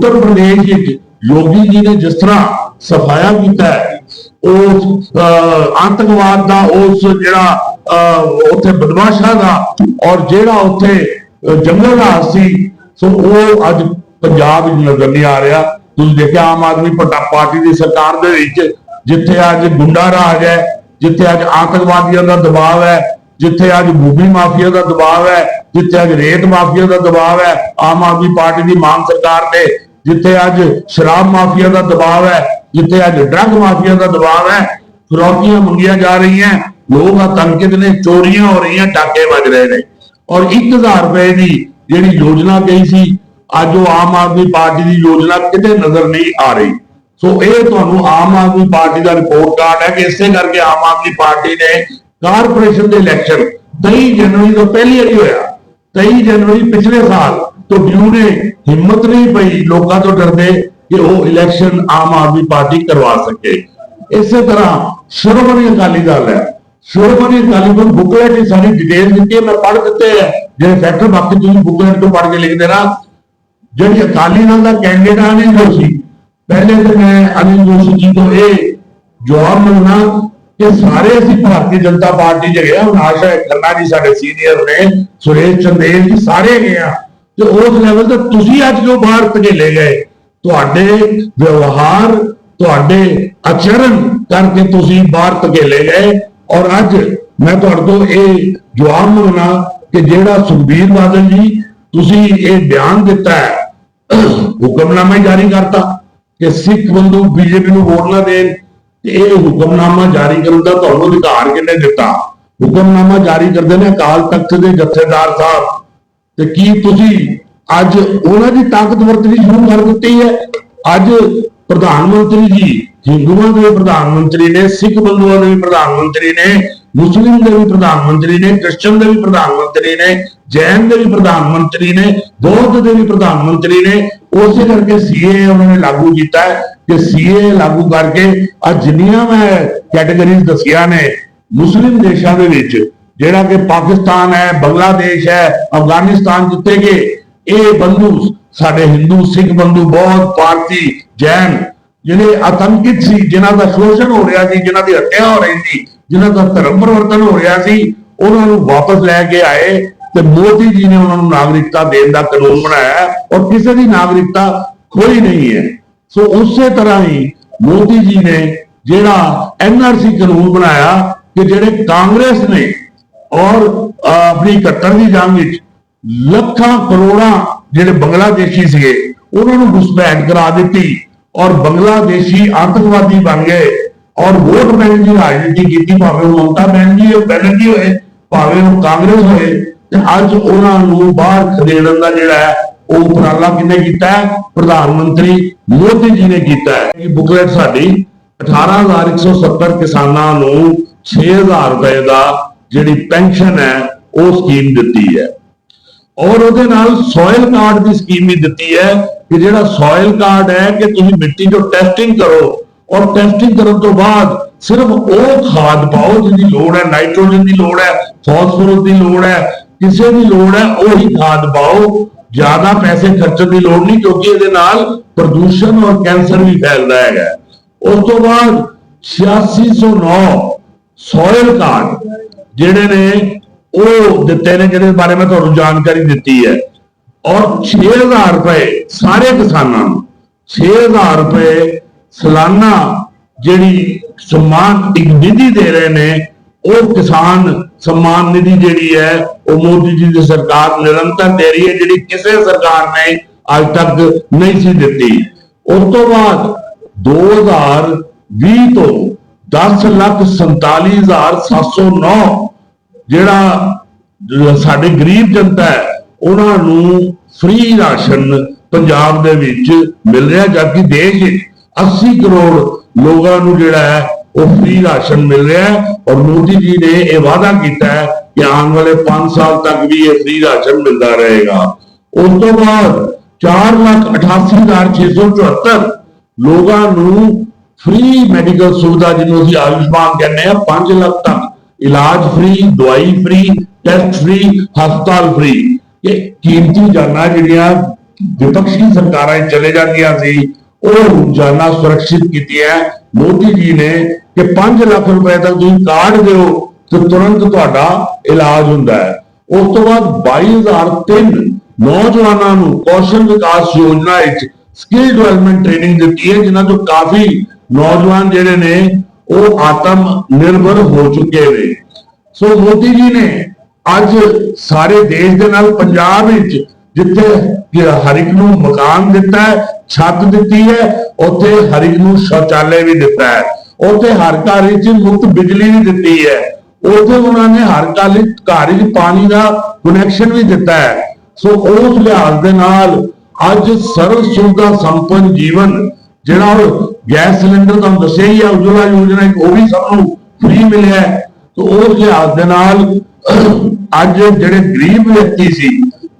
ਉੱਤਰ ਪ੍ਰਦੇਸ਼ ਵਿੱਚ ਯੋਗੀ ਜੀ ਨੇ ਜਿਸ ਤਰ੍ਹਾਂ ਸਫਾਇਆ ਕੀਤਾ ਹੈ, ਉਸ ਆਤੰਕਵਾਦ ਦਾ, ਉਸ ਜਿਹੜਾ ਉੱਥੇ ਬਦਮਾਸ਼ਾਂ ਦਾ ਔਰ ਜਿਹੜਾ ਉੱਥੇ ਜੰਗਲ ਰਾਜ ਸੀ, ਸੋ ਉਹ ਅੱਜ ਪੰਜਾਬ ਵਿੱਚ ਨਜ਼ਰ ਨਹੀਂ ਆ ਰਿਹਾ। ਤੁਸੀਂ ਦੇਖਿਆ ਆਮ ਆਦਮੀ ਪਾਰਟੀ ਦੀ ਸਰਕਾਰ ਦੇ ਵਿੱਚ ਜਿੱਥੇ ਅੱਜ ਗੁੰਡਾ ਰਾਜ ਹੈ, ਜਿੱਥੇ ਅੱਜ ਆਤੰਕਵਾਦੀਆਂ ਦਾ ਦਬਾਅ ਹੈ, ਜਿੱਥੇ ਅੱਜ ਭੂਮੀ ਮਾਫੀਆ ਦਾ ਦਬਾਅ ਹੈ, ਜਿੱਥੇ ਅੱਜ ਰੇਤ ਮਾਫੀਆ ਦਾ ਦਬਾਅ ਹੈ, ਆਮ ਆਦਮੀ ਪਾਰਟੀ ਦੀ ਮਾਨ ਸਰਕਾਰ ਤੇ ਜਿੱਥੇ ਅੱਜ ਸ਼ਰਾਬ ਮਾਫੀਆ ਦਾ ਦਬਾਅ ਹੈ, ਜਿੱਥੇ ਅੱਜ ਡਰੱਗ ਮਾਫੀਆ ਦਾ ਦਬਾਅ ਹੈ ਫਰੌਤੀਆਂ ਮੰਗੀਆਂ ਜਾ ਰਹੀਆਂ, ਲੋਕ ਆਤੰਕਿਤ ਨੇ, ਚੋਰੀਆਂ ਹੋ ਰਹੀਆਂ ਟਾਕੇ ਵੱਜ ਰਹੇ ਨੇ। ਔਰ 1000 ਰੁਪਏ ਦੀ ਜਿਹੜੀ ਯੋਜਨਾ ਗਈ ਸੀ, ਅੱਜ ਉਹ ਆਮ ਆਦਮੀ ਪਾਰਟੀ ਦੀ ਯੋਜਨਾ ਕਿਤੇ ਨਜ਼ਰ ਨਹੀਂ ਆ ਰਹੀ। ਸੋ ਇਹ ਤੁਹਾਨੂੰ ਆਮ ਆਦਮੀ ਪਾਰਟੀ ਦਾ ਰਿਪੋਰਟ ਕਾਰਡ ਹੈ ਕਿ ਇਸੇ ਕਰਕੇ ਆਮ ਆਦਮੀ ਪਾਰਟੀ ਨੇ ਕਾਰਪੋਰੇਸ਼ਨ ਦੇ ਇਲੈਕਸ਼ਨ 23 ਜਨਵਰੀ ਤੋਂ ਪਹਿਲੀ ਵਾਰੀ ਹੋਇਆ। 23 ਜਨਵਰੀ ਪਿਛਲੇ ਸਾਲ ਤੋਂ ਬਿਊ ਨੇ ਹਿੰਮਤ ਨਹੀਂ ਪਈ ਲੋਕਾਂ ਤੋਂ ਡਰਦੇ ਕਿ ਉਹ ਇਲੈਕਸ਼ਨ ਆਮ ਆਦਮੀ ਪਾਰਟੀ ਕਰਵਾ ਸਕੇ ਇਸੇ ਤਰ੍ਹਾਂ ਸ਼੍ਰੋਮਣੀ ਅਕਾਲੀ ਦਲ ਹੈ ਸ਼੍ਰੋਮਣੀ ਅਕਾਲੀ ਦਲ ਬੁਕਲੇਟ ਦੀ ਸਾਰੀ ਡਿਟੇਲ ਦਿੱਤੀ ਹੈ ਮੈਂ ਪੜ੍ਹ ਦਿੱਤੇ ਹੈ ਜਿਹੜੇ ਫੈਕਟਰ ਬਾਕੀ ਤੁਸੀਂ ਬੁਕਲੇਟ ਤੋਂ ਪੜ੍ਹ ਕੇ ਲਿਖ ਦੇਣਾ ਜਿਹੜੀ ਅਕਾਲੀ ਦਲ ਦਾ ਕੈਂਡੀਡੇਟ ਅਨਿਲ ਜੋਸ਼ੀ ਪਹਿਲੇ ਤੇ ਮੈਂ ਅਨਿਲ ਜੋਸ਼ੀ ਜੀ ਤੋਂ ਇਹ ਜਵਾਬ ਮੰਗਣਾ ਕਿ ਸਾਰੇ ਅਸੀਂ ਭਾਰਤੀ ਜਨਤਾ ਪਾਰਟੀ ਚ ਗਏ ਹਾਂ ਹੁਣ ਆਸ਼ਾ ਹੈ ਖੰਨਾ ਜੀ ਸਾਡੇ ਸੀਨੀਅਰ ਨੇ ਸੁਰੇਸ਼ ਚੰਦੇਲ ਜੀ ਸਾਰੇ ਗਏ ਆ ਤੇ ਉਸ ਲੈਵਲ ਤੇ ਤੁਸੀਂ ਅੱਜ ਜੋ ਬਾਹਰ ਧਕੇਲੇ ਗਏ, ਤੁਹਾਡੇ ਵਿਵਹਾਰ, ਤੁਹਾਡੇ ਆਚਰਣ ਕਰਕੇ ਤੁਸੀਂ ਬਾਹਰ ਧਕੇਲੇ ਗਏ। ਔਰ ਅੱਜ ਮੈਂ ਤੁਹਾਡੇ ਤੋਂ ਇਹ ਜਵਾਬ ਮੰਗਣਾ ਕਿ ਜਿਹੜਾ ਸੁਖਬੀਰ ਬਾਦਲ ਜੀ, ਤੁਸੀਂ ਇਹ ਬਿਆਨ ਦਿੱਤਾ ਹੈ, ਹੁਕਮਨਾਮਾ ਹੀ ਜਾਰੀ ਕਰਤਾ ਕਿ ਸਿੱਖ ਬੰਦੂ ਬੀਜੇਪੀ ਨੂੰ ਵੋਟ ਨਾ ਦੇਣ। ਤੇ ਇਹ ਹੁਕਮਨਾਮਾ ਜਾਰੀ ਕਰਨ ਦਾ ਤੁਹਾਨੂੰ ਅਧਿਕਾਰ ਕਿਹਨੇ ਦਿੱਤਾ? ਹੁਕਮਨਾਮਾ ਜਾਰੀ ਕਰਦੇ ਨੇ ਅਕਾਲ ਤਖਤ ਦੇ ਜਥੇਦਾਰ ਸਾਹਿਬ। ਤੇ ਕੀ ਤੁਸੀਂ ਅੱਜ ਉਹਨਾਂ ਦੀ ਤਾਕਤ ਵਰਤਣੀ ਸ਼ੁਰੂ ਕਰ ਦਿੱਤੀ ਹੈ? ਅੱਜ ਪ੍ਰਧਾਨ ਮੰਤਰੀ ਜੀ, ਹਿੰਦੂਆਂ ਦੇ ਪ੍ਰਧਾਨ ਮੰਤਰੀ ਨੇ, ਸਿੱਖ ਬੰਦੂਆਂ ਦੇ ਪ੍ਰਧਾਨ ਮੰਤਰੀ ਨੇ, ਮੁਸਲਿਮ ਦੇ ਵੀ ਪ੍ਰਧਾਨ ਮੰਤਰੀ ਨੇ, ਕ੍ਰਿਸਚਨ ਦੇ ਵੀ ਪ੍ਰਧਾਨ ਮੰਤਰੀ ਨੇ, ਜੈਨ ਦੇ ਵੀ ਪ੍ਰਧਾਨ ਮੰਤਰੀ ਨੇ, ਬੌਧ ਦੇ ਵੀ ਪ੍ਰਧਾਨ ਮੰਤਰੀ ਨੇ, ਉਸੇ ਕਰਕੇ ਸੀਏ ਉਹਨਾਂ ਨੇ ਲਾਗੂ ਕੀਤਾ ਹੈ ਕਿ ਸੀਏ ਲਾਗੂ ਕਰਕੇ ਅੱਜ ਜਿੰਨੀਆਂ ਮੈਂ ਕੈਟਾਗਰੀਜ਼ ਦੱਸੀਆਂ ਨੇ, ਮੁਸਲਿਮ ਦੇਸ਼ਾਂ ਦੇ ਵਿੱਚ ਜਿਹੜਾ ਕਿ ਪਾਕਿਸਤਾਨ ਹੈ, ਬੰਗਲਾਦੇਸ਼ ਹੈ, ਅਫਗਾਨਿਸਤਾਨ ਜਿੱਤੇ ਗਏ। ਇਹ ਬੰਦੂ, ਸਾਡੇ ਹਿੰਦੂ, ਸਿੱਖ ਬੰਦੂ, ਬਹੁਤ ਭਾਰਤੀ, ਜੈਨ, ਜਿਹੜੇ ਆਤੰਕਿਤ ਸੀ, ਜਿਨ੍ਹਾਂ ਦਾ ਸ਼ੋਸ਼ਣ ਹੋ ਰਿਹਾ ਸੀ, ਜਿਨ੍ਹਾਂ ਦੀ ਹੱਤਿਆ ਹੋ ਰਹੀ ਸੀ, ਜਿਨ੍ਹਾਂ ਦਾ ਧਰਮ ਪਰਿਵਰਤਨ ਹੋ ਰਿਹਾ ਸੀ, ਉਹਨਾਂ ਨੂੰ ਵਾਪਸ ਲੈ ਕੇ ਆਏ ਤੇ ਮੋਦੀ ਜੀ ਨੇ ਉਹਨਾਂ ਨੂੰ ਨਾਗਰਿਕਤਾ ਦੇਣ ਦਾ ਕਾਨੂੰਨ ਬਣਾਇਆ ਔਰ ਕਿਸੇ ਦੀ ਨਾਗਰਿਕਤਾ ਖੋਈ ਨਹੀਂ ਹੈ। ਸੋ ਉਸੇ ਤਰ੍ਹਾਂ ਹੀ ਮੋਦੀ ਜੀ ਨੇ ਜਿਹੜਾ ਐਨਆਰਸੀ ਕਾਨੂੰਨ ਬਣਾਇਆ ਕਿ ਜਿਹੜੇ ਕਾਂਗਰਸ ਨੇ ਔਰ ਆਪਣੀ 71 ਦੀ ਜੰਗ ਵਿੱਚ ਲੱਖਾਂ ਕਰੋੜਾਂ ਜਿਹੜੇ ਬੰਗਲਾਦੇਸ਼ੀ ਸੀਗੇ, ਉਹਨਾਂ ਨੂੰ ਘੁਸਪੈਠ ਕਰਾ ਦਿੱਤੀ ਔਰ ਬੰਗਲਾਦੇਸ਼ੀ ਆਤੰਕਵਾਦੀ ਬਣ ਗਏ ਔਰ ਵੋਟ ਬੈਂਕ ਦੀ ਰਾਜਨੀਤੀ ਕੀਤੀ, ਭਾਵੇਂ ਉਹ ਮਮਤਾ ਬੈਨਰਜੀ ਉਹ ਬੈਨਰਜੀ ਹੋਏ, ਭਾਵੇਂ ਉਹ ਕਾਂਗਰਸ ਹੋਏ, ਤੇ ਅੱਜ ਉਹਨਾਂ ਨੂੰ ਬਾਹਰ ਖਦੇੜਨ ਦਾ ਜਿਹੜਾ ਹੈ, ਉਹ ਉਪਰਾਲਾ ਕਿਹਨੇ ਕੀਤਾ ਹੈ? ਪ੍ਰਧਾਨ ਮੰਤਰੀ ਮੋਦੀ ਜੀ ਨੇ ਕੀਤਾ ਹੈ। ਇਹ ਬੁਕਲੇਟ ਸਾਡੀ 18170 ਕਿਸਾਨਾਂ ਨੂੰ 6000 ਰੁਪਏ ਦਾ ਜਿਹੜੀ ਪੈਨਸ਼ਨ ਹੈ, ਉਹ ਸਕੀਮ ਦਿੱਤੀ ਹੈ। ਔਰ ਉਹਦੇ ਨਾਲ ਸੋਇਲ ਕਾਰਡ ਦੀ ਸਕੀਮ ਵੀ ਦਿੱਤੀ ਹੈ ਕਿ ਜਿਹੜਾ ਸੋਇਲ ਕਾਰਡ ਹੈ ਕਿ ਤੁਸੀਂ ਮਿੱਟੀ ਜੋ ਟੈਸਟਿੰਗ ਕਰੋ ਔਰ ਟੈਸਟਿੰਗ ਕਰਨ ਤੋਂ ਬਾਅਦ ਸਿਰਫ ਉਹ ਖਾਦ ਪਾਓ ਜਿਹਦੀ ਲੋੜ ਹੈ ਨਾਈਟ੍ਰੋਜਨ ਦੀ ਲੋੜ ਹੈ ਫਾਸਫੋਰਸ ਦੀ ਲੋੜ ਹੈ, ਕਿਸੇ ਦੀ ਲੋੜ ਹੈ, ਉਹੀ ਖਾਦ ਪਾਓ। ਜ਼ਿਆਦਾ ਪੈਸੇ ਖਰਚਣ ਦੀ ਲੋੜ ਨਹੀਂ ਕਿਉਂਕਿ ਇਹਦੇ ਨਾਲ ਪ੍ਰਦੂਸ਼ਣ ਔਰ ਕੈਂਸਰ ਵੀ ਫੈਲਦਾ ਹੈਗਾ। ਉਸ ਤੋਂ ਬਾਅਦ 8609 ਸੋਇਲ ਕਾਰਡ ਜਿਹੜੇ ਨੇ ਉਹ ਦਿੱਤੇ ਨੇ ਜਿਹੜੇ ਬਾਰੇ ਮੈਂ ਤੁਹਾਨੂੰ ਜਾਣਕਾਰੀ ਦਿੱਤੀ ਹੈ। ਔਰ 6000 ਰੁਪਏ ਸਾਰੇ ਕਿਸਾਨਾਂ ਨੂੰ 6000 ਰੁਪਏ ਸਾਲਾਨਾ ਜਿਹੜੀ ਸਨਮਾਨ ਨਿਧੀ ਦੇ ਰਹੇ ਨੇ, ਉਹ ਕਿਸਾਨ ਸਨਮਾਨ ਨਿਧੀ ਜਿਹੜੀ ਹੈ, ਉਹ ਮੋਦੀ ਜੀ ਦੀ ਸਰਕਾਰ ਨਿਰੰਤਰ ਦੇ ਰਹੀ ਹੈ, ਜਿਹੜੀ ਕਿਸੇ ਸਰਕਾਰ ਨੇ ਅੱਜ ਤੱਕ ਨਹੀਂ ਸੀ ਦਿੱਤੀ। ਉਸ ਤੋਂ ਬਾਅਦ 2020 ਤੋਂ 10 ਲੱਖ 47709 ਜਿਹੜਾ ਸਾਡੇ ਗਰੀਬ ਜਨਤਾ ਹੈ, ਉਹਨਾਂ ਨੂੰ ਫ੍ਰੀ ਰਾਸ਼ਨ ਪੰਜਾਬ ਦੇ ਵਿੱਚ ਮਿਲ ਰਿਹਾ, ਜਦਕਿ ਦੇਸ਼ ਵਿੱਚ 80 ਕਰੋੜ ਲੋਕਾਂ ਨੂੰ ਜਿਹੜਾ ਹੈ, ਉਹ ਫ੍ਰੀ ਰਾਸ਼ਨ ਮਿਲ ਰਿਹਾ ਹੈ ਔਰ ਮੋਦੀ ਜੀ ਨੇ ਇਹ ਵਾਅਦਾ ਕੀਤਾ ਹੈ ਕਿ ਆਉਣ ਵਾਲੇ 5 ਸਾਲ ਤੱਕ ਵੀ ਇਹ ਫ੍ਰੀ ਰਾਸ਼ਨ ਮਿਲਦਾ ਰਹੇਗਾ। ਉਸ ਤੋਂ ਬਾਅਦ 488674 ਲੋਕਾਂ ਨੂੰ ਫ੍ਰੀ ਮੈਡੀਕਲ ਸੁਵਿਧਾ, ਜਿਹਨੂੰ ਅਸੀਂ ਆਯੁਸ਼ਮਾਨ ਕਹਿੰਦੇ ਆ 5 ਲੱਖ ਤੱਕ ਇਲਾਜ ਫ੍ਰੀ ਦਵਾਈ ਫ੍ਰੀ ਟੈਸਟ ਫ੍ਰੀ ਹਸਪਤਾਲ ਫ੍ਰੀ ਇਹ ਕੀਮਤੀ ਜਾਨਾਂ ਜਿਹੜੀਆਂ ਵਿਪਕਸ਼ੀ ਸਰਕਾਰਾਂ ਚਲੇ ਜਾਂਦੀਆਂ ਸੀ, ਉਹ ਜਾਨਾਂ ਸੁਰੱਖਿਅਤ ਕੀਤੀਆਂ। ਮੋਦੀ ਜੀ ਨੇ ਕਿ 5 ਲੱਖ ਰੁਪਏ ਤੱਕ ਤੁਸੀਂ ਕਾਰਡ ਦਿਓ ਤੇ ਤੁਰੰਤ ਤੁਹਾਡਾ ਇਲਾਜ ਹੁੰਦਾ ਹੈ। ਉਸ ਤੋਂ ਬਾਅਦ 22003 ਨੌਜਵਾਨਾਂ ਨੂੰ ਕੌਸ਼ਲ ਵਿਕਾਸ ਯੋਜਨਾ ਵਿੱਚ ਸਕਿੱਲ ਡਿਵੈਲਪਮੈਂਟ ਟ੍ਰੇਨਿੰਗ ਦਿੱਤੀ ਹੈ, ਜਿਨ੍ਹਾਂ ਤੋਂ ਕਾਫੀ ਨੌਜਵਾਨ ਜਿਹੜੇ ਨੇ ਉਹ ਆਤਮ ਨਿਰਭਰ ਹੋ ਚੁੱਕੇ ਨੇ। ਸੋ ਮੋਦੀ ਜੀ ਨੇ ਅੱਜ ਸਾਰੇ ਦੇਸ਼ ਦੇ ਨਾਲ ਪੰਜਾਬ ਵਿੱਚ ਜਿੱਥੇ ਹਰ ਇੱਕ ਨੂੰ ਮਕਾਨ ਦਿੱਤਾ ਹੈ, ਛੱਤ ਦਿੱਤੀ ਹੈ, ਉੱਥੇ ਹਰ ਇੱਕ ਨੂੰ ਸ਼ੌਚਾਲਯ ਵੀ ਦਿੱਤਾ ਹੈ। ਉੱਥੇ ਹਰ ਘਰ ਵਿੱਚ ਮੁਫਤ ਬਿਜਲੀ ਵੀ ਦਿੱਤੀ ਹੈ। ਉੱਥੇ ਉਹਨਾਂ ਨੇ ਹਰ ਘਰ ਵਿੱਚ ਘਰ ਵਿੱਚ ਪਾਣੀ ਦਾ ਕਨੈਕਸ਼ਨ ਵੀ ਦਿੱਤਾ ਹੈ। ਸੋ ਉਸ ਲਿਹਾਜ਼ ਦੇ ਨਾਲ ਅੱਜ ਸਰਵ ਸੁਵਿਧਾ ਸੰਪੰਨ ਜੀਵਨ, ਜਿਹੜਾ ਉਹ ਗੈਸ ਸਿਲੰਡਰ ਤੁਹਾਨੂੰ ਦੱਸਿਆ ਹੀ ਹੈ ਉਜਵਲਾ ਯੋਜਨਾ ਇੱਕ ਉਹ ਵੀ ਸਭ ਨੂੰ ਫ੍ਰੀ ਮਿਲਿਆ ਹੈ। ਉਸ ਲਿਹਾਜ਼ ਦੇ ਨਾਲ ਅੱਜ ਜਿਹੜੇ ਗਰੀਬ ਵਿਅਕਤੀ ਸੀ,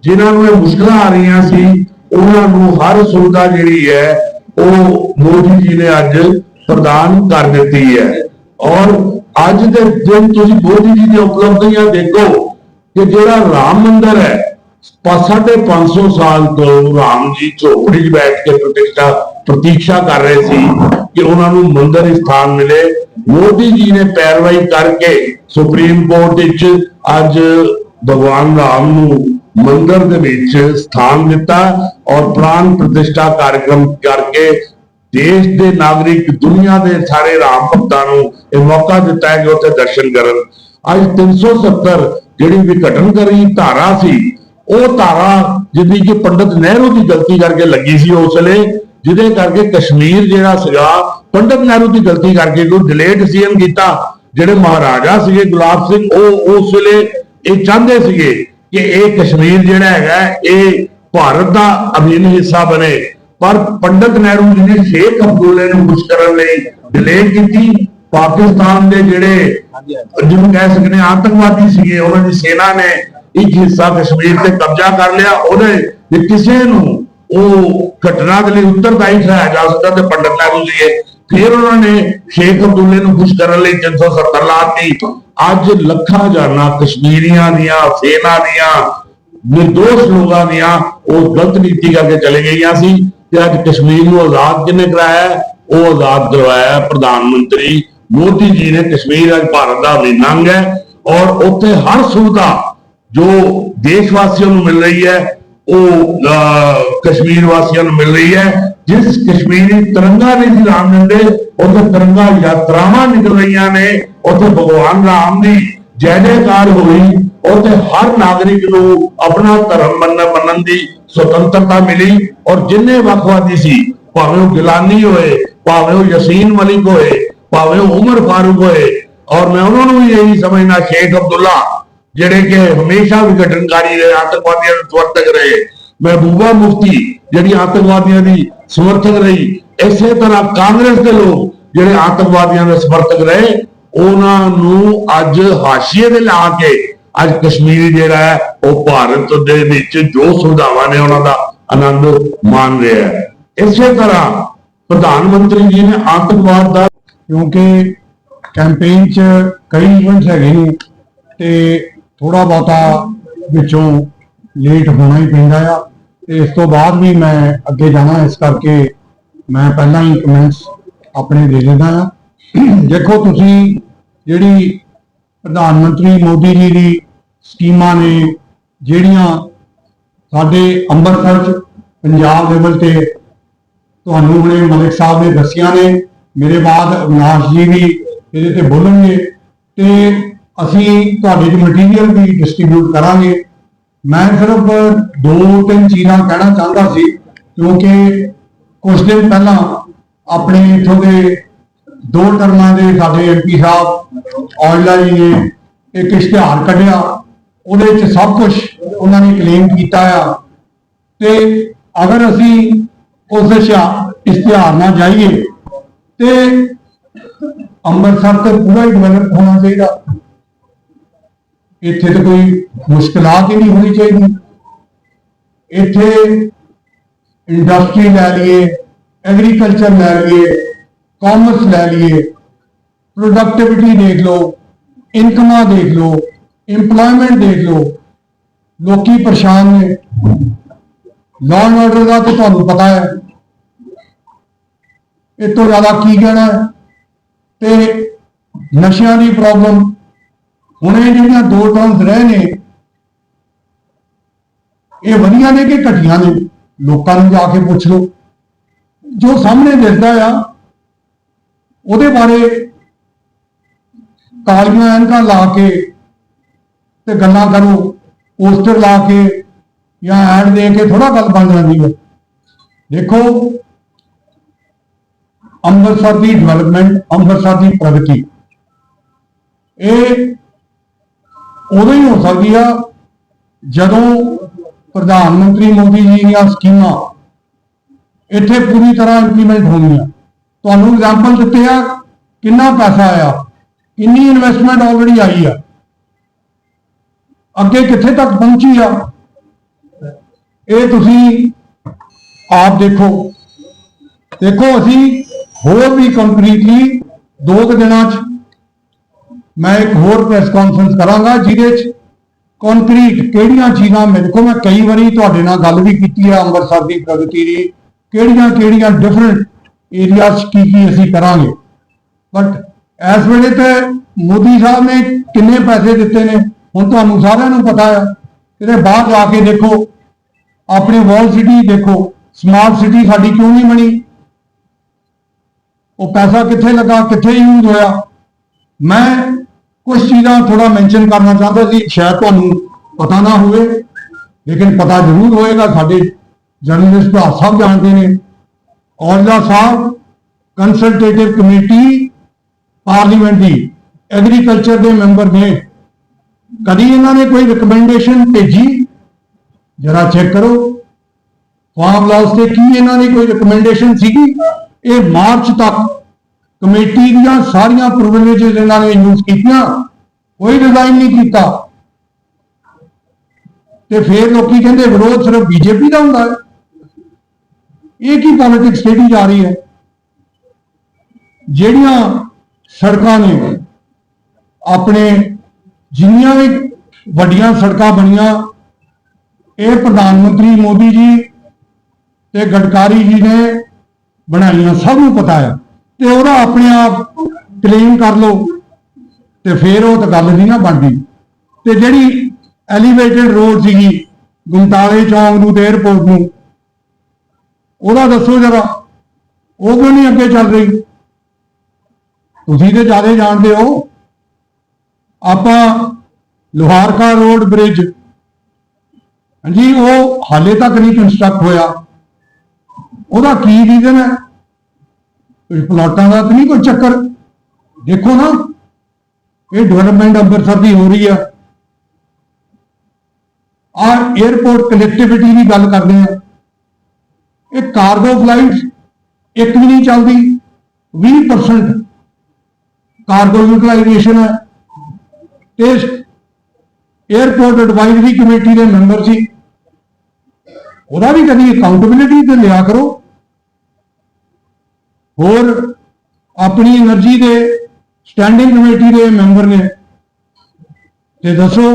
ਜਿਨ੍ਹਾਂ ਨੂੰ ਇਹ ਮੁਸ਼ਕਲਾਂ ਆ ਰਹੀਆਂ ਸੀ, ਉਹਨਾਂ ਨੂੰ ਹਰ ਸੁਵਿਧਾ ਜਿਹੜੀ ਹੈ, ਉਹ ਮੋਦੀ ਜੀ ਨੇ ਅੱਜ ਪ੍ਰਦਾਨ ਕਰ ਦਿੱਤੀ ਹੈ। ਔਰ ਅੱਜ ਦੇ ਦਿਨ ਤੁਸੀਂ ਮੋਦੀ ਜੀ ਦੀਆਂ ਉਪਲਬਧੀਆਂ ਦੇਖੋ ਕਿ ਜਿਹੜਾ ਰਾਮ ਮੰਦਿਰ ਹੈ ਪਾ- ਸਾਢੇ 500 ਸਾਲ ਤੋਂ ਰਾਮ ਜੀ ਝੋਪੜੀ 'ਚ ਬੈਠ ਕੇ ਪ੍ਰਤੀક્ષਾ ਪ੍ਰਤੀક્ષਾ ਕਰ ਰਹੇ ਸੀ ਕਿ ਉਹਨਾਂ ਨੂੰ ਮੰਦਰ ਸਥਾਨ ਮਿਲੇ। ਮੋਦੀ ਜੀ ਨੇ ਪੈਰਵਾਈ ਕਰਕੇ ਸੁਪਰੀਮ ਕੋਰਟ ਵਿੱਚ ਅੱਜ ਭਗਵਾਨ ਰਾਮ ਨੂੰ ਮੰਦਰ ਦੇ ਵਿੱਚ ਸਥਾਨ ਦਿੱਤਾ ਔਰ ਪ੍ਰਾਨ ਪ੍ਰਤਿਸ਼ਠਾ ਕਾਰਜਕ੍ਰਮ ਕਰਕੇ ਦੇਸ਼ ਦੇ ਨਾਗਰਿਕ ਦੁਨੀਆ ਦੇ ਸਾਰੇ ਰਾਮ ਭਗਤਾਂ ਨੂੰ ਇਹ ਮੌਕਾ ਦਿੱਤਾ ਹੈ ਕਿ ਉੱਥੇ ਦਰਸ਼ਨ ਕਰਨ। ਅੱਜ 370 ਜਿਹੜੀ ਵਿਘਟਨਕਾਰੀ ਧਾਰਾ ਸੀ, ਉਹ ਧਾਰਾ ਜਿੰਨੀ ਕਿ ਪੰਡਤ ਨਹਿਰੂ ਦੀ ਗਲਤੀ ਕਰਕੇ ਲੱਗੀ ਸੀ ਉਸ ਵੇਲੇ ਜਿਹਦੇ ਕਰਕੇ ਕਸ਼ਮੀਰ ਜਿਹੜਾ ਸੀਗਾ ਪੰਡਤ ਨਹਿਰੂ ਦੀ ਗਲਤੀ ਕਰਕੇ ਕੋਈ ਡਿਲੇ ਡਿਸੀਜਨ ਕੀਤਾ ਜਿਹੜੇ ਮਹਾਰਾਜਾ ਸੀਗੇ ਗੁਲਾਬ ਸਿੰਘ ਉਹ ਉਸ ਵੇਲੇ ਇਹ ਚਾਹੁੰਦੇ ਸੀਗੇ ਕਿ ਇਹ ਕਸ਼ਮੀਰ ਜਿਹੜਾ ਹੈਗਾ ਇਹ ਭਾਰਤ ਦਾ ਅਭਿੰਨ ਹਿੱਸਾ ਬਣੇ। ਪਰ ਪੰਡਤ ਨਹਿਰੂ ਜੀ ਨੇ ਸ਼ੇਖ ਅਬਦੁੱਲੇ ਨੂੰ ਖੁਸ਼ ਕਰਨ ਲਈ ਡਿਲੇ ਕੀਤੀ। ਪਾਕਿਸਤਾਨ ਦੇ ਜਿਹੜੇ ਜਿਹਨੂੰ ਕਹਿ ਸਕਦੇ ਆਤੰਕਵਾਦੀ ਸੀਗੇ ਉਹਨਾਂ ਦੀ ਸੈਨਾ ਨੇ ਇੱਕ ਹਿੱਸਾ ਕਸ਼ਮੀਰ ਤੇ ਕਬਜ਼ਾ ਕਰ ਲਿਆ। ਉਹਦੇ ਜੇ ਕਿਸੇ ਨੂੰ ਉਹ ਘਟਨਾ ਦੇ ਲਈ ਉੱਤਰਦਾਈ ਠਹਿਰਾਇਆ ਜਾ ਸਕਦਾ ਤੇ ਪੰਡਤ ਨਹਿਰੂ ਸੀਗੇ। ਫਿਰ ਉਹਨਾਂ ਨੇ ਸ਼ੇਖ ਅਬਦੁੱਲੇ ਨੂੰ ਖੁਸ਼ ਕਰਨ ਲਈ 370 ਲਾਤੀ। ਅੱਜ ਲੱਖਾਂ ਜਾਨਾਂ ਕਸ਼ਮੀਰੀਆਂ ਦੀਆਂ, ਸੈਨਾ ਦੀਆਂ, ਨਿਰਦੋਸ਼ ਲੋਕਾਂ ਦੀਆਂ ਉਹ ਗਲਤ ਨੀਤੀ ਕਰਕੇ ਚਲੇ ਗਈਆਂ ਸੀ ਤੇ ਅੱਜ ਕਸ਼ਮੀਰ ਨੂੰ ਆਜ਼ਾਦ ਕਿਨੇ ਕਰਾਇਆ? ਉਹ ਆਜ਼ਾਦ ਕਰਵਾਇਆ ਪ੍ਰਧਾਨ ਮੰਤਰੀ ਮੋਦੀ ਜੀ ਨੇ। ਕਸ਼ਮੀਰ ਅੱਜ ਭਾਰਤ ਦਾ ਅਭਿੰਨ ਹੈ ਔਰ ਉੱਥੇ ਹਰ ਸੁਵਿਧਾ ਜੋ ਦੇਸ਼ ਵਾਸੀਆਂ ਨੂੰ ਮਿਲ ਰਹੀ ਹੈ ਉਹ ਕਸ਼ਮੀਰ ਵਾਸੀਆਂ ਨੂੰ ਮਿਲ ਰਹੀ ਹੈ। ਜਿਸ ਕਸ਼ਮੀਰੀ ਤਿਰੰਗਾ ਨਹੀਂ ਸੀ ਰਾਮ ਦਿੰਦੇ, ਉੱਥੇ ਤਿਰੰਗਾ ਯਾਤਰਾਵਾਂ ਨਿਕਲ ਰਹੀਆਂ ਨੇ। ਉੱਥੇ ਭਗਵਾਨ ਰਾਮ ਦੀ ਜੈ ਜੈਕਾਰ ਹੋਈ। ਉੱਥੇ ਹਰ ਨਾਗਰਿਕ ਨੂੰ ਆਪਣਾ ਧਰਮ ਮੰਨਣ ਮੰਨਣ ਦੀ ਸੁਤੰਤਰਤਾ ਮਿਲੀ। ਔਰ ਜਿੰਨੇ ਵੱਖਵਾਦੀ ਸੀ, ਭਾਵੇਂ ਉਹ ਗਿਲਾਨੀ ਹੋਏ, ਭਾਵੇਂ ਉਹ ਯਸੀਨ ਮਲਿਕ ਹੋਏ, ਭਾਵੇਂ ਉਹ ਉਮਰ ਫਾਰੂਕ ਹੋਏ, ਔਰ ਮੈਂ ਉਹਨਾਂ ਨੂੰ ਵੀ ਇਹੀ ਸਮਝਣਾ, ਸ਼ੇਖ ਅਬਦੁੱਲਾ ਜਿਹੜੇ ਕਿ ਹਮੇਸ਼ਾ ਵਿਘਟਨਕਾਰੀ ਰਹੇ, ਆਤੰਕਵਾਦੀਆਂ ਦੇ ਸਮਰਥਕ ਰਹੇ। ਮਹਿਬੂਬਾ ਮੁਫਤੀ ਜਿਹੜੀ ਆਤੰਕਵਾਦੀਆਂ ਦੀ ਸਮਰਥਕ ਰਹੀ, ਇਸੇ ਤਰ੍ਹਾਂ ਕਾਂਗਰਸ ਦੇ ਲੋਕ ਜਿਹੜੇ ਆਤੰਕਵਾਦੀਆਂ ਦੇ ਸਮਰਥਕ ਰਹੇ, ਉਹਨਾਂ ਨੂੰ ਅੱਜ ਹਾਸ਼ੀਏ ਦੇ ਲਾ ਕੇ ਅੱਜ ਕਸ਼ਮੀਰ ਜਿਹੜਾ ਹੈ, ਉਹ ਭਾਰਤ ਦੇ ਵਿੱਚ ਜੋ ਸੁਵਿਧਾਵਾਂ ਨੇ ਉਹਨਾਂ ਦਾ ਆਨੰਦ ਮਾਣ ਰਿਹਾ ਹੈ। ਇਸੇ ਤਰ੍ਹਾਂ ਪ੍ਰਧਾਨ ਮੰਤਰੀ ਜੀ ਨੇ ਆਤੰਕਵਾਦ ਦਾ ਕਿਉਂਕਿ ਕੈਂਪੇਨ 'ਚ ਕਈ ਇਵੈਂਟਸ ਹੈਗੇ ਨੇ ਤੇ ਥੋੜਾ ਬਹੁਤਾ ਵਿੱਚੋਂ ਲੇਟ ਹੋਣਾ ਹੀ ਪੈਂਦਾ ਆ। ਤੇ ਇਸ ਤੋਂ ਬਾਅਦ ਵੀ ਮੈਂ ਅੱਗੇ ਜਾਣਾ, ਇਸ ਕਰਕੇ ਮੈਂ ਪਹਿਲਾਂ ਹੀ ਕਮੈਂਟਸ ਆਪਣੇ ਦੇ ਦਿੰਦਾ ਆ। ਦੇਖੋ ਤੁਸੀਂ ਜਿਹੜੀ ਪ੍ਰਧਾਨ ਮੰਤਰੀ ਮੋਦੀ ਜੀ ਦੀ ਸਕੀਮਾਂ ਨੇ, ਜਿਹੜੀਆਂ ਸਾਡੇ ਅੰਮ੍ਰਿਤਸਰ 'ਚ ਪੰਜਾਬ ਲੈਵਲ ਤੇ ਤੁਹਾਨੂੰ ਹੁਣੇ ਮਲਿਕ ਸਾਹਿਬ ਨੇ ਦੱਸੀਆਂ ਨੇ, ਮੇਰੇ ਬਾਅਦ ਅਵਿਨਾਸ਼ ਜੀ ਵੀ ਇਹਦੇ ਤੇ ਬੋਲਣਗੇ। ਤੇ ਅਸੀਂ ਤੁਹਾਡੇ ਚ ਮਟੀਰੀਅਲ ਵੀ ਡਿਸਟ੍ਰੀਬਿਊਟ ਕਰਾਂਗੇ। ਮੈਂ ਸਿਰਫ ਦੋ ਤਿੰਨ ਚੀਜ਼ਾਂ ਕਹਿਣਾ ਚਾਹੁੰਦਾ ਸੀ, ਕਿਉਂਕਿ ਕੁਝ ਦਿਨ ਪਹਿਲਾਂ ਆਪਣੇ ਇਥੋਂ ਦੇ ਦੋ ਟਰਮਾਂ ਦੇ ਸਾਡੇ ਐਮਪੀ ਸਾਹਿਬ ਔਜਲਾ ਜੀ ਨੇ ਇੱਕ ਇਸ਼ਤਿਹਾਰ ਕੱਢਿਆ। ਉਹਦੇ ਵਿੱਚ ਸਭ ਕੁਝ ਉਹਨਾਂ ਨੇ ਕਲੇਮ ਕੀਤਾ ਆ। ਤੇ ਅਗਰ ਅਸੀਂ ਉਸ ਇਸ਼ਤਿਹਾ- ਇਸ਼ਤਿਹਾਰ ਨਾਲ ਜਾਈਏ, ਤੇ ਅੰਮ੍ਰਿਤਸਰ ਤੇ ਪੂਰਾ ਹੀ ਡਿਵੈਲਪ ਹੋਣਾ ਚਾਹੀਦਾ। ਇੱਥੇ ਤੇ ਕੋਈ ਮੁਸ਼ਕਲਾਤ ਹੀ ਨਹੀਂ ਹੋਣੀ ਚਾਹੀਦੀ। ਇੱਥੇ ਇੰਡਸਟਰੀ ਲੈ ਲਈਏ ਐਗਰੀਕਲਚਰ ਲੈ ਲਈਏ ਕਾਮਰਸ ਲੈ ਲਈਏ ਪ੍ਰੋਡਕਟਿਵਿਟੀ ਦੇਖ ਲਓ ਇਨਕਮਾਂ ਦੇਖ ਲਓ, EMPLOYMENT ਦੇਖ ਲਓ, ਲੋਕੀ ਪਰੇਸ਼ਾਨ ਨੇ। ਲਾਅ ਐਂਡ ਆਰਡਰ ਦਾ ਤਾਂ ਤੁਹਾਨੂੰ ਪਤਾ ਹੈ। ਇਹ ਤੋਂ ਜ਼ਿਆਦਾ ਕੀ ਕਹਿਣਾ ਤੇ ਨਸ਼ਿਆਂ ਦੀ ਪ੍ਰੋਬਲਮ ਹੁਣ ਇਹ ਜਿਹੜੀਆਂ ਦੋ ਟਰਮਸ ਰਹੇ ਨੇ, ਇਹ ਵਧੀਆ ਨੇ ਕਿ ਘਟੀਆਂ ਨੇ? ਲੋਕਾਂ ਨੂੰ ਜਾ ਕੇ ਪੁੱਛ ਲਓ। ਜੋ ਸਾਹਮਣੇ ਦਿਸਦਾ ਆ, ਉਹਦੇ ਬਾਰੇ ਕਾਲੀਆਂ ਐਨਕਾਂ ਲਾ ਕੇ ਤੇ ਗੱਲਾਂ ਕਰੋ, ਪੋਸਟਰ ਲਾ ਕੇ ਜਾਂ ਐਡ ਦੇ ਕੇ ਥੋੜਾ ਗੱਲ ਬਣ ਜਾਂਦੀ ਹੈ। ਦੇਖੋ, ਅੰਮ੍ਰਿਤਸਰ ਦੀ ਡਿਵੈਲਪਮੈਂਟ ਅੰਮ੍ਰਿਤਸਰ ਦੀ ਪ੍ਰਗਤੀ, ਇਹ ਉਦੋਂ ਹੀ ਹੋ ਸਕਦੀ ਆ ਜਦੋਂ ਪ੍ਰਧਾਨ ਮੰਤਰੀ ਮੋਦੀ ਜੀ ਦੀਆਂ ਸਕੀਮਾਂ ਇੱਥੇ ਪੂਰੀ ਤਰ੍ਹਾਂ ਇੰਪਲੀਮੈਂਟ ਹੋਣਗੀਆਂ। ਤੁਹਾਨੂੰ ਐਗਜ਼ਾਮਪਲ ਦਿੱਤੇ ਆ, ਕਿੰਨਾ ਪੈਸਾ ਆਇਆ, ਕਿੰਨੀ ਇਨਵੈਸਟਮੈਂਟ ਆਲਰੇਡੀ ਆਈ ਆ। ਅੱਗੇ ਕਿੱਥੇ ਤੱਕ ਪਹੁੰਚੀ ਆ? ਇਹ ਤੁਸੀਂ ਆਪ ਦੇਖੋ। ਦੇਖੋ, ਅਸੀਂ ਹੋਰ ਵੀ ਕੰਕਰੀਟਲੀ ਦੋ ਕੁ ਦਿਨਾਂ ਚ ਮੈਂ ਇੱਕ ਹੋਰ ਪ੍ਰੈਸ ਕਾਨਫਰੰਸ ਕਰਾਂਗਾ, ਜਿਹਦੇ ਚ ਕੰਕਰੀਟ ਕਿਹੜੀਆਂ ਚੀਜ਼ਾਂ ਮੇਰੇ ਕੋਲ, ਮੈਂ ਕਈ ਵਾਰੀ ਤੁਹਾਡੇ ਨਾਲ ਗੱਲ ਵੀ ਕੀਤੀ ਹੈ ਅੰਮ੍ਰਿਤਸਰ ਦੀ ਪ੍ਰਗਤੀ ਦੀ, ਕਿਹੜੀਆਂ ਕਿਹੜੀਆਂ ਡਿਫਰੈਂਟ ਏਰੀਆਜ਼ ਕੀ ਕੀ ਅਸੀਂ ਕਰਾਂਗੇ। ਬਟ ਇਸ ਵੇਲੇ ਤੇ ਮੋਦੀ ਸਾਹਿਬ ਨੇ ਕਿੰਨੇ ਪੈਸੇ ਦਿੱਤੇ ਨੇ, ਹੁਣ ਤੁਹਾਨੂੰ ਸਾਰਿਆਂ ਨੂੰ ਪਤਾ ਹੈ ਇਹਦੇ ਬਾਹਰ ਜਾ ਕੇ ਦੇਖੋ, ਆਪਣੀ ਵਾਲ ਸਿਟੀ ਦੇਖੋ ਸਮਾਰਟ ਸਿਟੀ ਸਾਡੀ ਕਿਉਂ ਨਹੀਂ ਬਣੀ? ਉਹ ਪੈਸਾ ਕਿੱਥੇ ਲੱਗਾ, ਕਿੱਥੇ ਯੂਜ਼ ਹੋਇਆ? ਮੈਂ ਕੁਝ ਚੀਜ਼ਾਂ ਥੋੜਾ ਮੈਂਸ਼ਨ ਕਰਨਾ ਚਾਹੁੰਦਾ ਸੀ, ਸ਼ਾਇਦ ਤੁਹਾਨੂੰ ਪਤਾ ਨਾ ਹੋਵੇ, ਲੇਕਿਨ ਪਤਾ ਜ਼ਰੂਰ ਹੋਏਗਾ, ਸਾਡੇ ਜਰਨਲਿਸਟ ਭਰਾ ਸਭ ਜਾਣਦੇ ਨੇ। Aujla Sahib consultative committee parliament ਦੀ ਐਗਰੀਕਲਚਰ ਦੇ ਮੈਂਬਰ ਨੇ। ਕਦੀ ਇਹਨਾਂ ਨੇ ਕੋਈ ਰਿਕਮੈਂਡੇਸ਼ਨ ਭੇਜੀ? ਜਰਾ ਚੈੱਕ ਕਰੋ। ਫਾਰਮ ਲਾਸ ਤੇ ਕੀ ਇਹਨਾਂ ਨੇ ਕੋਈ ਰਿਕਮੈਂਡੇਸ਼ਨ ਸੀਗੀ? ਇਹ ਮਾਰਚ ਤੱਕ ਕਮੇਟੀ ਦੀਆਂ ਸਾਰੀਆਂ ਪ੍ਰਿਵਿਲੇजेस ਇਹਨਾਂ ਨੇ ਯੂਜ਼ ਕੀਤੀਆਂ, ਕੋਈ ਡਿਜ਼ਾਈਨ ਨਹੀਂ ਕੀਤਾ। ਤੇ ਫਿਰ ਲੋਕੀ ਕਹਿੰਦੇ ਵਿਰੋਧ ਸਿਰਫ ਬੀਜੇਪੀ ਦਾ ਹੁੰਦਾ ਹੈ। ਇਹ ਕੀ ਪੋਲਿਟਿਕਸ ਕਿਹੜੀ ਜਾ ਰਹੀ ਹੈ? ਜਿਹੜੀਆਂ ਸੜਕਾਂ ਨੇ, ਆਪਣੇ ਜਿੰਨੀਆਂ ਵੀ ਵੱਡੀਆਂ ਸੜਕਾਂ ਬਣੀਆਂ, ਇਹ ਪ੍ਰਧਾਨ ਮੰਤਰੀ ਮੋਦੀ ਜੀ ਤੇ ਗਡਕਾਰੀ ਜੀ ਨੇ ਬਣਾਈਆਂ, ਸਭ ਨੂੰ ਪਤਾ ਹੈ। ਤੇ ਉਹਦਾ ਆਪਣੇ ਆਪ ਕਲੇਮ ਕਰ ਲਓ ਤੇ ਫਿਰ ਉਹ ਤਾਂ ਗੱਲ ਨਹੀਂ ਨਾ ਬਣਦੀ। ਤੇ ਜਿਹੜੀ ਐਲੀਵੇਟਡ ਰੋਡ ਸੀਗੀ ਗੁੰਟਾਲੇ ਚੌਂਕ ਨੂੰ ਤੇ 에어ਪੋਰਟ ਨੂੰ, ਉਹਦਾ ਦੱਸੋ ਜਰਾ, ਉਹ ਕਿਉਂ ਨਹੀਂ ਅੱਗੇ ਚੱਲ ਰਹੀ? ਤੁਸੀਂ ਤੇ ਜ਼ਿਆਦਾ ਜਾਣਦੇ ਹੋ। ਆਪਾਂ ਲੋਹਾਰਕਾ ਰੋਡ ਬ੍ਰਿਜ ਹਾਂਜੀ, ਉਹ ਹਾਲੇ ਤੱਕ ਨਹੀਂ ਕੰਸਟਰਕਟ ਹੋਇਆ। ਉਹਦਾ ਕੀ ਰੀਜ਼ਨ ਹੈ? ਕੁਝ ਪਲਾਟਾਂ ਦਾ ਤਾਂ ਨਹੀਂ ਕੋਈ ਚੱਕਰ। ਦੇਖੋ ਨਾ, ਇਹ ਡਿਵੈਲਪਮੈਂਟ ਅੰਮ੍ਰਿਤਸਰ ਦੀ ਹੋ ਰਹੀ ਆ। ਔਰ 에어ਪੋਰਟ ਕਨੈਕਟੀਵਿਟੀ ਦੀ ਗੱਲ ਕਰਦੇ ਆ। ਇਹ ਕਾਰਗੋ ਫਲਾਈਟਸ ਇੱਕ ਵੀ ਨਹੀਂ ਚੱਲਦੀ 20% ਕਾਰਗੋ ਯੂਟਿਲਾਈਜੇਸ਼ਨ ਹੈ ਤੇ 에어ਪੋਰਟ ਐਡਵਾਈਜ਼ਰੀ ਕਮੇਟੀ ਦੇ ਮੈਂਬਰ ਸੀ। ਉਹਦਾ ਵੀ ਕਦੀ ਅਕਾਊਂਟੇਬਿਲਿਟੀ ਤੇ ਲਿਆ ਕਰੋ। ਹੋਰ ਆਪਣੀ એનર્ਜੀ ਦੇ ਸਟੈਂਡਿੰਗ ਕਮੇਟੀ ਦੇ ਮੈਂਬਰ ਨੇ, ਤੇ ਦੱਸੋ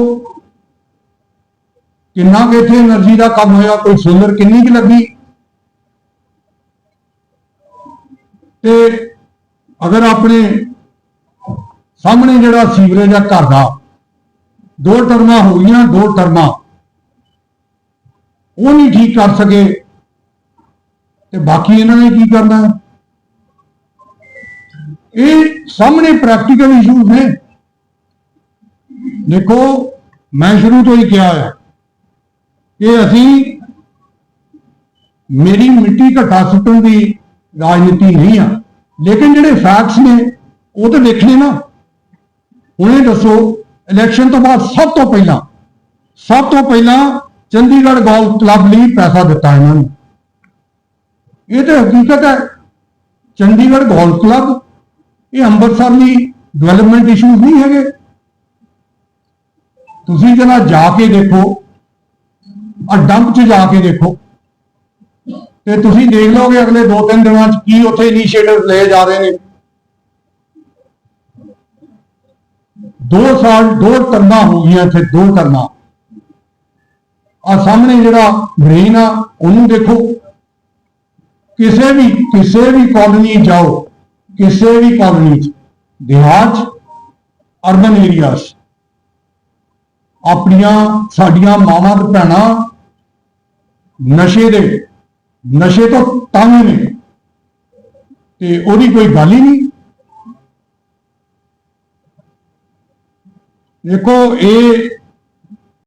ਕਿੰਨਾ ਕਿ ਇੱਥੇ એનર્ਜੀ ਦਾ ਕੰਮ ਹੋਇਆ, ਕੋਈ ਸੋਲਰ ਕਿੰਨੀ ਕਿ ਲੱਗੀ? ਤੇ ਅਗਰ ਆਪਣੇ ਸਾਹਮਣੇ ਜਿਹੜਾ ਸੀਵਰੇਜ ਆ ਘਰ ਦਾ, ਦੋ ਟਰਮਾਂ ਹੋ ਗਈਆਂ, ਦੋ ਟਰਮਾਂ, ਉਹ ਨਹੀਂ ਠੀਕ ਕਰ ਸਕੇ, ਤੇ ਬਾਕੀ ਇਹਨਾਂ ਨੇ ਕੀ ਕਰਨਾ? ਇਹ ਸਾਹਮਣੇ ਪ੍ਰੈਕਟੀਕਲ ਇਸ਼ੂਜ਼ ਨੇ। ਦੇਖੋ, ਮੈਂ ਸ਼ੁਰੂ ਤੋਂ ਹੀ ਕਿਹਾ ਹੈ ਕਿ ਅਸੀਂ ਮੇਰੀ ਮਿੱਟੀ ਘਟਾ ਸੁੱਟਣ ਦੀ ਰਾਜਨੀਤੀ ਨਹੀਂ ਆ। ਲੇਕਿਨ ਜਿਹੜੇ ਫੈਕਟਸ ਨੇ, ਉਹ ਤਾਂ ਦੇਖਣੇ ਨਾ। ਹੁਣੇ ਦੱਸੋ ਇਲੈਕਸ਼ਨ ਤੋਂ ਬਾਅਦ ਸਭ ਤੋਂ ਪਹਿਲਾਂ, ਸਭ ਤੋਂ ਪਹਿਲਾਂ ਚੰਡੀਗੜ੍ਹ ਗੋਲਫ ਕਲੱਬ ਲਈ ਪੈਸਾ ਦਿੱਤਾ ਇਹਨਾਂ ਨੂੰ। ਇਹ ਤਾਂ ਹਕੀਕਤ ਹੈ। ਚੰਡੀਗੜ੍ਹ ਗੋਲਫ ਕਲੱਬ ਇਹ ਅੰਮ੍ਰਿਤਸਰ ਦੀ ਡਿਵੈਲਪਮੈਂਟ ਇਸ਼ੂਜ਼ ਨਹੀਂ ਹੈਗੇ। ਤੁਸੀਂ ਜਰਾ ਜਾ ਕੇ ਦੇਖੋ ਆ ਡੰਪ 'ਚ ਜਾ ਕੇ ਦੇਖੋ। ਤੇ ਤੁਸੀਂ ਦੇਖ ਲਓਗੇ ਅਗਲੇ 2-3 ਦਿਨਾਂ 'ਚ ਕੀ ਉੱਥੇ ਇਨੀਸ਼ੀਏਟਿਵ ਲਏ ਜਾ ਰਹੇ ਨੇ। ਦੋ ਸਾਲ, ਦੋ ਟਰਮਾਂ ਹੋ ਗਈਆਂ ਇੱਥੇ, ਦੋ ਟਰਮਾਂ ਆ ਸਾਹਮਣੇ ਜਿਹੜਾ ਬ੍ਰੇਨ ਆ, ਉਹਨੂੰ ਦੇਖੋ। ਕਿਸੇ ਵੀ ਕਿਸੇ ਵੀ ਕਾਲੋਨੀ ਜਾਓ। ਕਿਸੇ ਵੀ ਕਾਲੋਨੀ ਚ ਦਿਹਾਤ ਅਰਬਨ ਏਰੀਆਸ ਆਪਣੀਆਂ, ਸਾਡੀਆਂ ਮਾਵਾਂ ਤੇ ਭੈਣਾਂ ਨਸ਼ੇ ਦੇ, ਨਸ਼ੇ ਤੋਂ ਤੰਗ ਨੇ। ਤੇ ਉਹਦੀ ਕੋਈ ਗੱਲ ਹੀ ਨਹੀਂ। ਦੇਖੋ, ਇਹ